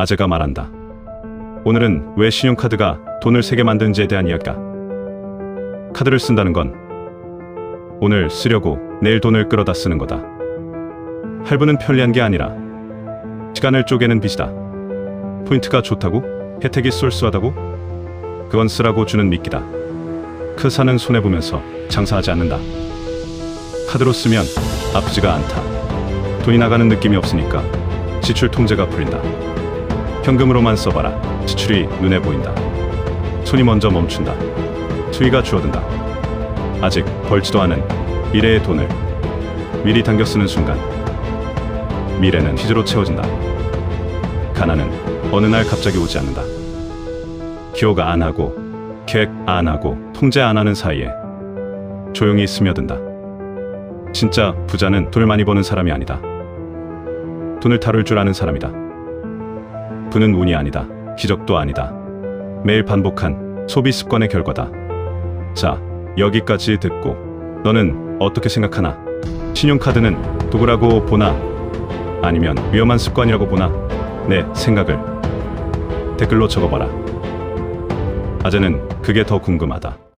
아재가 말한다. 오늘은 왜 신용카드가 돈을 세게 만드는지에 대한 이야기다. 카드를 쓴다는 건 오늘 쓰려고 내일 돈을 끌어다 쓰는 거다. 할부는 편리한 게 아니라 시간을 쪼개는 빚이다. 포인트가 좋다고? 혜택이 쏠쏠하다고? 그건 쓰라고 주는 미끼다. 그 사는 손해보면서 장사하지 않는다. 카드로 쓰면 아프지가 않다. 돈이 나가는 느낌이 없으니까 지출 통제가 풀린다. 현금으로만 써봐라. 지출이 눈에 보인다. 손이 먼저 멈춘다. 수위가 줄어든다. 아직 벌지도 않은 미래의 돈을 미리 당겨 쓰는 순간 미래는 빚으로 채워진다. 가난은 어느 날 갑자기 오지 않는다. 기호가 안 하고 계획 안 하고 통제 안 하는 사이에 조용히 스며든다. 진짜 부자는 돈을 많이 버는 사람이 아니다. 돈을 다룰 줄 아는 사람이다. 부는 운이 아니다. 기적도 아니다. 매일 반복한 소비 습관의 결과다. 자, 여기까지 듣고 너는 어떻게 생각하나? 신용카드는 도구라고 보나? 아니면 위험한 습관이라고 보나? 내 생각을 댓글로 적어봐라. 아재는 그게 더 궁금하다.